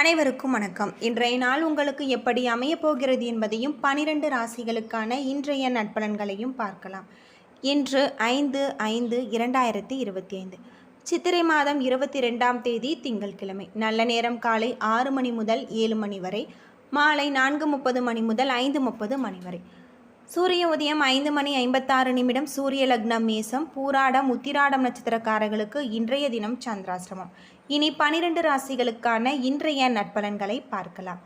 அனைவருக்கும் வணக்கம். இன்றைய நாள் உங்களுக்கு எப்படி அமையப் போகிறது என்பதையும் பனிரெண்டு ராசிகளுக்கான இன்றைய நட்பலன்களையும் பார்க்கலாம். இன்று ஐந்து ஐந்து இரண்டாயிரத்தி இருபத்தி ஐந்து சித்திரை மாதம் இருபத்தி ரெண்டாம் தேதி திங்கள்கிழமை நல்ல நேரம் காலை ஆறு மணி முதல் ஏழு மணி வரை மாலை நான்கு முப்பது மணி முதல் ஐந்து முப்பது மணி வரை. சூரிய உதயம் ஐந்து மணி ஐம்பத்தாறு நிமிடம் சூரிய லக்னம் மேசம் பூராடம் உத்திராடம் நட்சத்திரக்காரர்களுக்கு இன்றைய தினம் சந்திராசிரமம் இனி பனிரெண்டு ராசிகளுக்கான இன்றைய நட்பலன்களை பார்க்கலாம்.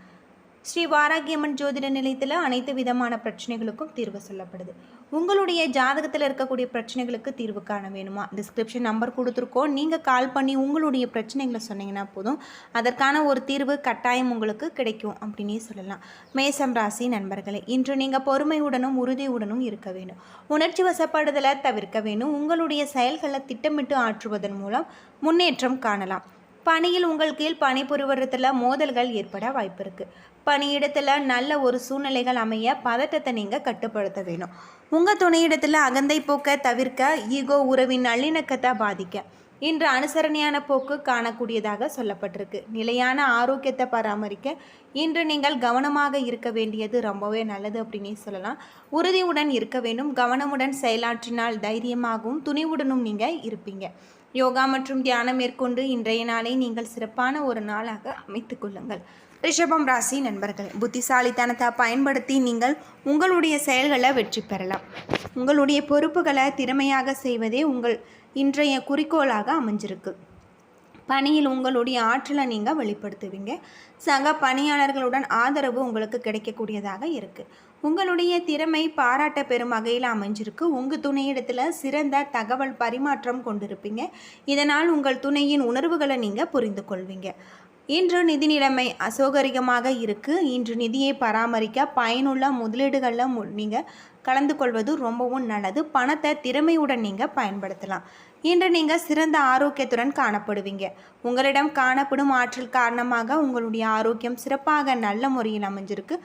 ஸ்ரீ வாராகியம்மன் ஜோதிட நிலையத்தில் அனைத்து விதமான பிரச்சனைகளுக்கும் தீர்வு சொல்லப்படுது. உங்களுடைய ஜாதகத்தில் இருக்கக்கூடிய பிரச்சனைகளுக்கு தீர்வு காண வேணுமா? டிஸ்கிரிப்ஷன் நம்பர் கொடுத்துருக்கோம். நீங்கள் கால் பண்ணி உங்களுடைய பிரச்சனைகளை சொன்னீங்கன்னா போதும். அதற்கான ஒரு தீர்வு கட்டாயம் உங்களுக்கு கிடைக்கும் அப்படின்னே சொல்லலாம். மேசம் ராசி நண்பர்களே இன்று நீங்கள் பொறுமையுடனும் உறுதியுடனும் இருக்க வேணும் உணர்ச்சி வசப்படுதலை தவிர்க்க வேணும் உங்களுடைய செயல்களை திட்டமிட்டு ஆற்றுவதன் மூலம் முன்னேற்றம் காணலாம். பணியில் உங்கள் கீழ் பணிபுரிவரத்தில் மோதல்கள் ஏற்பட வாய்ப்பு இருக்குது பணியிடத்தில் நல்ல ஒரு சூழ்நிலைகள் அமைய பதட்டத்தை நீங்கள் கட்டுப்படுத்த வேணும். உங்கள் துணையிடத்தில் அகந்தை போக்க தவிர்க்க ஈகோ உறவின் நல்லிணக்கத்தை பாதிக்க. இன்று அனுசரணையான போக்கு காணக்கூடியதாக சொல்லப்பட்டிருக்கு. நிலையான ஆரோக்கியத்தை பராமரிக்க இன்று நீங்கள் கவனமாக இருக்க வேண்டியது ரொம்பவே நல்லது அப்படின்னே சொல்லலாம். உறுதியுடன் இருக்க வேண்டும். கவனமுடன் செயலாற்றினால் தைரியமாகவும் துணிவுடனும் நீங்கள் இருப்பீங்க. யோகா மற்றும் தியானம் மேற்கொண்டு இன்றைய நாளை நீங்கள் சிறப்பான ஒரு நாளாக அமைத்துக் கொள்ளுங்கள். ரிஷபம் ராசி நண்பர்களே புத்திசாலித்தனத்தை பயன்படுத்தி நீங்கள் உங்களுடைய செயல்களை வெற்றி பெறலாம். உங்களுடைய பொறுப்புகளை திறமையாக செய்வதே உங்கள் இன்றைய குறிக்கோளாக அமைஞ்சிருக்கு. பணியில் உங்களுடைய ஆற்றலை நீங்கள் வெளிப்படுத்துவீங்க. சக பணியாளர்களுடன் ஆதரவு உங்களுக்கு கிடைக்கக்கூடியதாக இருக்குது உங்களுடைய திறமை பாராட்ட பெறும் வகையில் அமைஞ்சிருக்கு. உங்கள் துணையிடத்தில் சிறந்த தகவல் பரிமாற்றம் கொண்டிருப்பீங்க. இதனால் உங்கள் துணையின் உணர்வுகளை நீங்கள் புரிந்து கொள்வீங்க. இன்று நிதி நிலைமை அசௌகரியமாக இருக்குது இன்று நிதியை பராமரிக்க பயனுள்ள முதலீடுகளில் நீங்கள் கலந்து கொள்வது ரொம்பவும் நல்லது. பணத்தை திறமையுடன் நீங்கள் பயன்படுத்தலாம். இன்று நீங்கள் சிறந்த ஆரோக்கியத்துடன் காணப்படுவீங்க. உங்களிடம் காணப்படும் ஆற்றல் காரணமாக உங்களுடைய ஆரோக்கியம் சிறப்பாக நல்ல முறையில் அமைஞ்சிருக்கு.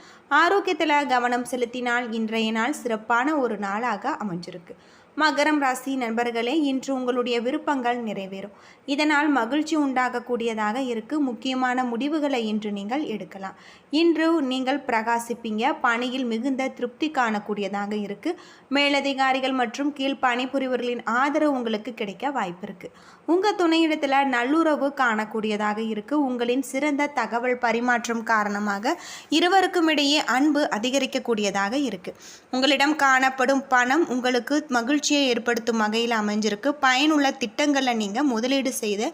ஆரோக்கியத்தில் கவனம் செலுத்தினால் இன்றைய நாள் சிறப்பான ஒரு நாளாக அமைஞ்சிருக்கு. மகரம் ராசி நண்பர்களே இன்று உங்களுடைய விருப்பங்கள் நிறைவேறும். இதனால் மகிழ்ச்சி உண்டாகக்கூடியதாக இருக்கு. முக்கியமான முடிவுகளை இன்று நீங்கள் எடுக்கலாம். இன்று நீங்கள் பிரகாசிப்பீங்க. பணியில் மிகுந்த திருப்தி காணக்கூடியதாக இருக்கு. மேலதிகாரிகள் மற்றும் கீழ் பணிபுரிவர்களின் ஆதரவு உங்களுக்கு கிடைக்க வாய்ப்பு இருக்கு உங்கள் துணையிடத்தில் நல்லுறவு காணக்கூடியதாக இருக்குது உங்களின் சிறந்த தகவல் பரிமாற்றம் காரணமாக இருவருக்கும் இடையே அன்பு அதிகரிக்கக்கூடியதாக இருக்கு. உங்களிடம் காணப்படும் பணம் உங்களுக்கு மகிழ்ச்சியை ஏற்படுத்தும் வகையில் அமைஞ்சிருக்கு. பயனுள்ள திட்டங்களில் நீங்கள் முதலீடு செய்து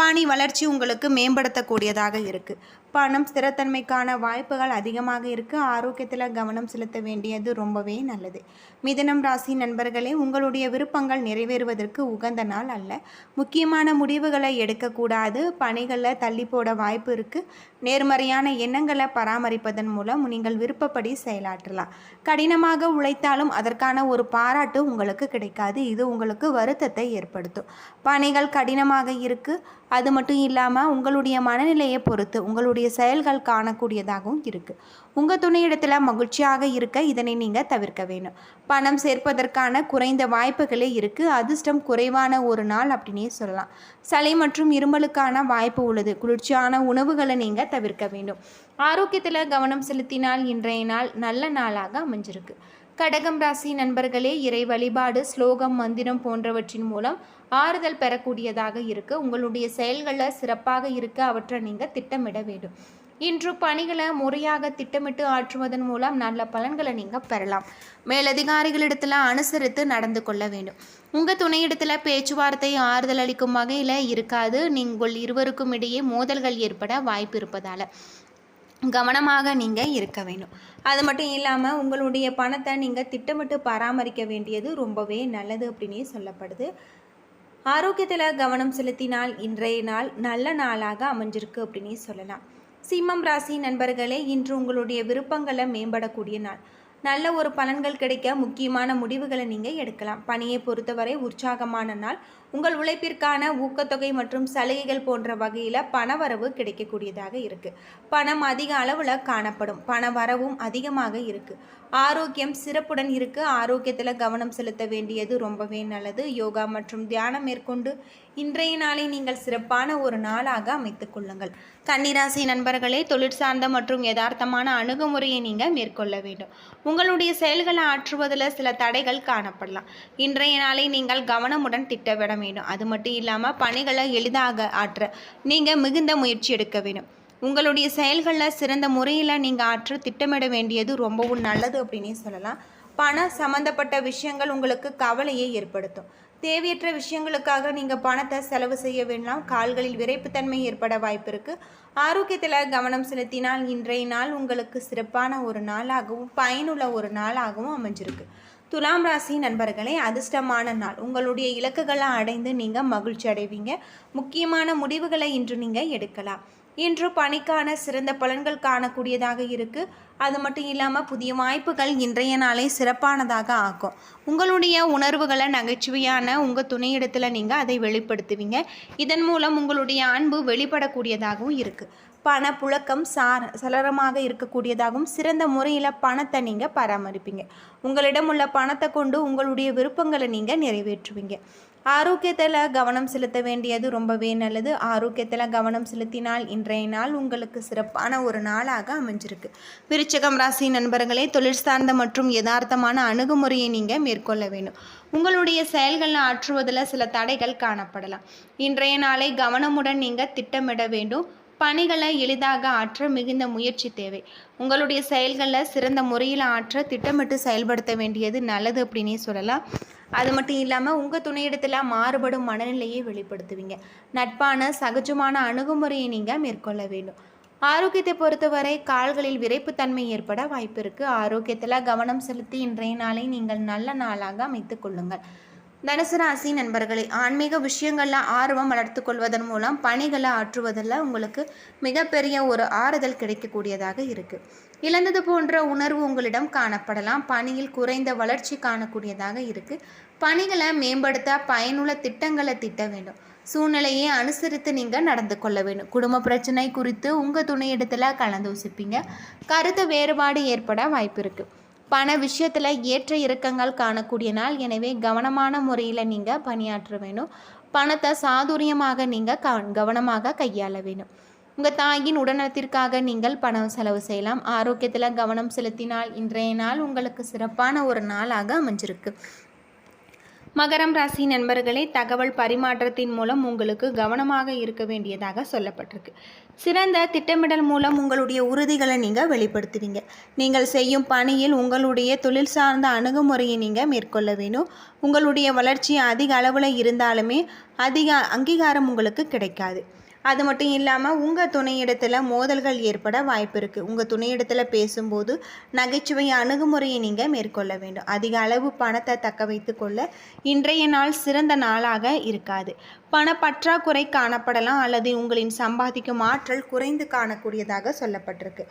பணி வளர்ச்சி உங்களுக்கு மேம்படுத்தக்கூடியதாக இருக்குது பணம் ஸ்திரத்தன்மைக்கான வாய்ப்புகள் அதிகமாக இருக்குது ஆரோக்கியத்தில் கவனம் செலுத்த வேண்டியது ரொம்பவே நல்லது. மிதனம் ராசி நண்பர்களே உங்களுடைய விருப்பங்கள் நிறைவேறுவதற்கு உகந்த நாள் அல்ல. முக்கியமான முடிவுகளை எடுக்கக்கூடாது. பணிகளை தள்ளி போட வாய்ப்பு இருக்குது நேர்மறையான எண்ணங்களை பராமரிப்பதன் மூலம் நீங்கள் விருப்பப்படி செயலாற்றலாம். கடினமாக உழைத்தாலும் அதற்கான ஒரு பாராட்டு உங்களுக்கு கிடைக்காது. இது உங்களுக்கு வருத்தத்தை ஏற்படுத்தும். பணிகள் கடினமாக இருக்குது அது மட்டும் இல்லாமல் உங்களுடைய மனநிலையை பொறுத்து உங்களுடைய செயல்கள் காணக்கூடியதாகவும் இருக்குது உங்கள் துணையிடத்தில் மகிழ்ச்சியாக இருக்க இதனை நீங்கள் தவிர்க்க வேணும் பணம் சேர்ப்பதற்கான குறைந்த வாய்ப்புகளே இருக்குது அதிர்ஷ்டம் குறைவான ஒரு நாள் அப்படின்னே சொல்லலாம். சளி மற்றும் இருமலுக்கான வாய்ப்பு உள்ளது. குளிர்ச்சியான உணவுகளை நீங்கள் தவிர்க்க வேண்டும். ஆரோக்கியத்தில் கவனம் செலுத்தினால் இன்றைய நாள் நல்ல நாளாக அமைஞ்சிருக்கு. கடகம் ராசி நண்பர்களே இறை வழிபாடு ஸ்லோகம் மந்திரம் போன்றவற்றின் மூலம் ஆறுதல் பெறக்கூடியதாக இருக்கு. உங்களுடைய செயல்களில் சிறப்பாக இருக்க. அவற்றை நீங்கள் திட்டமிட வேண்டும். இன்று பணிகளை முறையாக திட்டமிட்டு ஆற்றுவதன் மூலம் நல்ல பலன்களை நீங்கள் பெறலாம். மேலதிகாரிகளிடத்தில் அனுசரித்து நடந்து கொள்ள வேண்டும். உங்கள் துணையிடத்தில் பேச்சுவார்த்தை ஆறுதல் அளிக்கும் வகையில் இருக்காது. நீங்கள் இருவருக்கும் இடையே மோதல்கள் ஏற்பட வாய்ப்பு இருப்பதால். கவனமாக நீங்கள் இருக்க வேண்டும். அது மட்டும் இல்லாமல் உங்களுடைய பணத்தை நீங்கள் திட்டமிட்டு பராமரிக்க வேண்டியது ரொம்பவே நல்லது அப்படின்னே சொல்லப்படுது. ஆரோக்கியத்தில் கவனம் செலுத்தினால் இன்றைய நாள் நல்ல நாளாக அமைஞ்சிருக்கு அப்படின்னே சொல்லலாம். சிம்மம் ராசி நண்பர்களே இன்று உங்களுடைய விருப்பங்களை மேம்படக்கூடிய நாள். நல்ல ஒரு பலன்கள் கிடைக்க முக்கியமான முடிவுகளை நீங்கள் எடுக்கலாம். பணியை பொறுத்தவரை உற்சாகமான நாள். உங்கள் உழைப்பிற்கான ஊக்கத்தொகை மற்றும் சலுகைகள் போன்ற வகையில் பணவரவு கிடைக்கக்கூடியதாக இருக்குது பணம் அதிக அளவில் காணப்படும். பண வரவும் அதிகமாக இருக்குது ஆரோக்கியம் சிறப்புடன் இருக்குது ஆரோக்கியத்தில் கவனம் செலுத்த வேண்டியது ரொம்பவே நல்லது. யோகா மற்றும் தியானம் மேற்கொண்டு இன்றைய நாளை நீங்கள் சிறப்பான ஒரு நாளாக அமைத்து கொள்ளுங்கள். கன்னிராசி நண்பர்களே தொழிற்சார்ந்த மற்றும் யதார்த்தமான அணுகுமுறையை நீங்கள் மேற்கொள்ள வேண்டும். உங்களுடைய செயல்களை ஆற்றுவதில் சில தடைகள் காணப்படலாம். இன்றைய நாளை நீங்கள் கவனமுடன் திட்டமிட வேண்டும் அது மட்டும் இல்லாமல் பணிகளை எளிதாக ஆற்ற நீங்கள் மிகுந்த முயற்சி எடுக்க வேண்டும். உங்களுடைய செயல்களில் சிறந்த முறையில் நீங்கள் ஆற்ற திட்டமிட வேண்டியது ரொம்பவும் நல்லது அப்படின்னே சொல்லலாம். பண சம்பந்தப்பட்ட விஷயங்கள் உங்களுக்கு கவலையை ஏற்படுத்தும். தேவையற்ற விஷயங்களுக்காக நீங்கள் பணத்தை செலவு செய்ய வேண்டாம். கால்களில் விரைப்புத்தன்மை ஏற்பட வாய்ப்பு இருக்குது ஆரோக்கியத்தில் கவனம் செலுத்தினால் இன்றைய நாள் உங்களுக்கு சிறப்பான ஒரு நாளாகவும் பயனுள்ள ஒரு நாளாகவும் அமைஞ்சிருக்கு. துலாம் ராசி நண்பர்களே அதிர்ஷ்டமான நாள். உங்களுடைய இலக்குகளை அடைந்து நீங்கள் மகிழ்ச்சி அடைவீங்க. முக்கியமான முடிவுகளை இன்று நீங்கள் எடுக்கலாம். இன்று பணிக்கான சிறந்த பலன்கள் காணக்கூடியதாக இருக்குது அது மட்டும் இல்லாமல் புதிய வாய்ப்புகள் இன்றைய நாளே சிறப்பானதாக ஆகும். உங்களுடைய உணர்வுகளை நகைச்சுவையான உங்கள் துணையிடத்தில் நீங்கள் அதை வெளிப்படுத்துவீங்க. இதன் மூலம் உங்களுடைய அன்பு வெளிப்படக்கூடியதாகவும் இருக்குது பண புழக்கம் சார சலரமாக இருக்கக்கூடியதாகவும் சிறந்த முறையில் பணத்தை நீங்கள் பராமரிப்பீங்க. உங்களிடம் உள்ள பணத்தை கொண்டு உங்களுடைய விருப்பங்களை நீங்கள் நிறைவேற்றுவீங்க. ஆரோக்கியத்தில் கவனம் செலுத்த வேண்டியது ரொம்பவே நல்லது. ஆரோக்கியத்தில் கவனம் செலுத்தினால் இன்றைய நாள் உங்களுக்கு சிறப்பான ஒரு நாளாக அமைஞ்சிருக்கு. விருச்சகம் ராசி நண்பர்களே தொழில் சார்ந்த மற்றும் யதார்த்தமான அணுகுமுறையை நீங்கள் மேற்கொள்ள வேண்டும். உங்களுடைய செயல்களை ஆற்றுவதில் சில தடைகள் காணப்படலாம். இன்றைய நாளை கவனமுடன் நீங்கள் திட்டமிட வேண்டும். பணிகளை எளிதாக ஆற்ற மிகுந்த முயற்சி தேவை. உங்களுடைய செயல்களில் சிறந்த முறையில் ஆற்ற திட்டமிட்டு செயல்படுத்த வேண்டியது நல்லது அப்படின்னே சொல்லலாம். அது மட்டும் இல்லாமல் உங்கள் துணையிடத்தில் மாறுபடும் மனநிலையை வெளிப்படுத்துவீங்க. நட்பான சகஜமான அணுகுமுறையை நீங்கள் மேற்கொள்ள வேண்டும். ஆரோக்கியத்தை பொறுத்தவரை கால்களில் விரைப்புத்தன்மை ஏற்பட வாய்ப்பு இருக்குது ஆரோக்கியத்தில் கவனம் செலுத்தி இன்றைய நாளை நீங்கள் நல்ல நாளாக அமைத்து கொள்ளுங்கள். தனுசு ராசி நண்பர்களே ஆன்மீக விஷயங்களில் ஆர்வம் வளர்த்து கொள்வதன் மூலம் பணிகளை ஆற்றுவதில் உங்களுக்கு மிகப்பெரிய ஒரு ஆறுதல் கிடைக்கக்கூடியதாக இருக்குது இழந்தது போன்ற உணர்வு உங்களிடம் காணப்படலாம். பணியில் குறைந்த வளர்ச்சி காணக்கூடியதாக இருக்குது பணிகளை மேம்படுத்த பயனுள்ள திட்டங்களை திட்ட வேண்டும். சூழ்நிலையை அனுசரித்து நீங்கள் நடந்து கொள்ள வேண்டும். குடும்ப பிரச்சனை குறித்து உங்கள் துணையிடத்தில் கலந்தோசிப்பீங்க கருத்து வேறுபாடு ஏற்பட வாய்ப்பு இருக்குது பண விஷயத்தில் ஏற்ற இறக்கங்கள் காணக்கூடிய நாள். எனவே கவனமான முறையில் நீங்கள் பணியாற்ற வேணும் பணத்தை சாதுரியமாக நீங்கள் க கவனமாக கையாள வேணும் உங்கள் தாயின் உடல்நலத்திற்காக நீங்கள் பணம் செலவு செய்யலாம். ஆரோக்கியத்தில் கவனம் செலுத்தினால் இன்றைய நாள் உங்களுக்கு சிறப்பான ஒரு நாளாக அமைஞ்சிருக்கு. மகரம் ராசி நண்பர்களே தகவல் பரிமாற்றத்தின் மூலம் உங்களுக்கு கவனமாக இருக்க வேண்டியதாக சொல்லப்பட்டிருக்கு. சிறந்த திட்டமிடல் மூலம் உங்களுடைய உறுதிகளை நீங்கள் வெளிப்படுத்துவீங்க. நீங்கள் செய்யும் பணியில் உங்களுடைய தொழில் சார்ந்த அணுகுமுறையை நீங்கள் மேற்கொள்ள வேணும் உங்களுடைய வளர்ச்சி அதிக அளவில் இருந்தாலுமே அதிக அங்கீகாரம் உங்களுக்கு கிடைக்காது. அது மட்டும் இல்லாமல் உங்கள் துணையிடத்தில் மோதல்கள் ஏற்பட வாய்ப்பு இருக்குது உங்கள் துணையிடத்தில் பேசும்போது நகைச்சுவை அணுகுமுறையை நீங்கள் மேற்கொள்ள வேண்டும். அதிக அளவு பணத்தை தக்க வைத்து கொள்ள இன்றைய நாள் சிறந்த நாளாக இருக்காது. பண பற்றாக்குறை காணப்படலாம் அல்லது உங்களின் சம்பாதிக்கும் ஆற்றல் குறைந்து காணக்கூடியதாக சொல்லப்பட்டிருக்கு.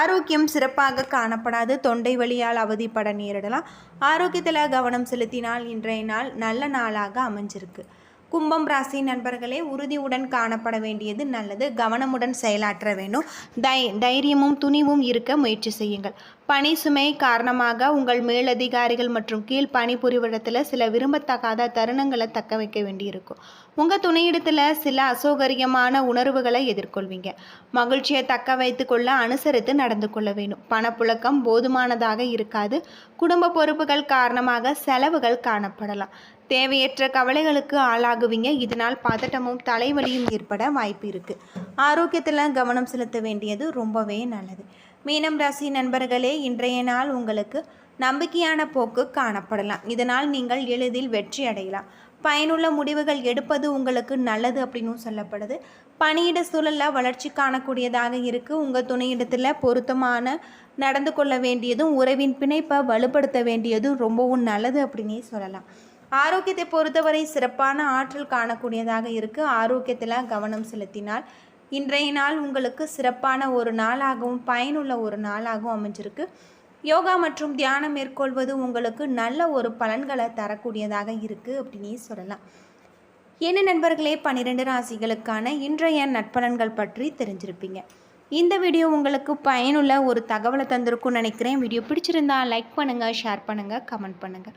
ஆரோக்கியம் சிறப்பாக காணப்படாது. தொண்டை வழியால் அவதிப்பட நேரிடலாம். ஆரோக்கியத்தில் கவனம் செலுத்தினால் இன்றைய நாள் நல்ல நாளாக அமைஞ்சிருக்கு. கும்பம் ராசி நண்பர்களே உறுதியுடன் காணப்பட வேண்டியது நல்லது. கவனமுடன் செயலாற்ற வேண்டும். தை தைரியமும் துணிவும் இருக்க முயற்சி செய்யுங்கள். பணி சுமை காரணமாக உங்கள் மேலதிகாரிகள் மற்றும் கீழ் பணிபுரிவிடத்தில் சில விரும்பத்தகாத தருணங்களை தக்க வைக்க வேண்டியிருக்கும். உங்கள் துணையிடத்தில் சில அசௌகரியமான உணர்வுகளை எதிர்கொள்வீங்க. மகிழ்ச்சியை தக்க வைத்து கொள்ள அனுசரித்து நடந்து கொள்ள வேண்டும். பணப்புழக்கம் போதுமானதாக இருக்காது. குடும்ப பொறுப்புகள் காரணமாக செலவுகள் காணப்படலாம். தேவையற்ற கவலைகளுக்கு ஆளாகுவீங்க. இதனால் பதட்டமும் தலைவலியும் ஏற்பட வாய்ப்பு இருக்குது ஆரோக்கியத்தில் கவனம் செலுத்த வேண்டியது ரொம்பவே நல்லது. மீனம் ராசி நண்பர்களே இன்றைய நாள் உங்களுக்கு நம்பிக்கையான போக்கு காணப்படலாம். இதனால் நீங்கள் எளிதில் வெற்றி அடையலாம். பயனுள்ள முடிவுகள் எடுப்பது உங்களுக்கு நல்லது அப்படின்னு சொல்லப்படுது. பணியிட சூழலில் வளர்ச்சி காணக்கூடியதாக இருக்குது உங்கள் துணையிடத்தில் பொருத்தமான நடந்து கொள்ள வேண்டியதும் உறவின் பிணைப்பை வலுப்படுத்த வேண்டியதும் ரொம்பவும் நல்லது அப்படின்னே சொல்லலாம். ஆரோக்கியத்தை பொறுத்தவரை சிறப்பான ஆற்றல் காணக்கூடியதாக இருக்குது ஆரோக்கியத்தில் கவனம் செலுத்தினால் இன்றைய நாள் உங்களுக்கு சிறப்பான ஒரு நாளாகவும் பயனுள்ள ஒரு நாளாகவும் அமைஞ்சிருக்கு. யோகா மற்றும் தியானம் மேற்கொள்வது உங்களுக்கு நல்ல ஒரு பலன்களை தரக்கூடியதாக இருக்குது அப்படின்னே சொல்லலாம். என்ன நண்பர்களே பன்னிரெண்டு ராசிகளுக்கான இன்றைய நட்பலன்கள் பற்றி தெரிஞ்சிருப்பீங்க. இந்த வீடியோ உங்களுக்கு பயனுள்ள ஒரு தகவலை தந்திருக்கும்னு நினைக்கிறேன். வீடியோ பிடிச்சிருந்தா லைக் பண்ணுங்கள் ஷேர் பண்ணுங்கள் கமெண்ட் பண்ணுங்கள்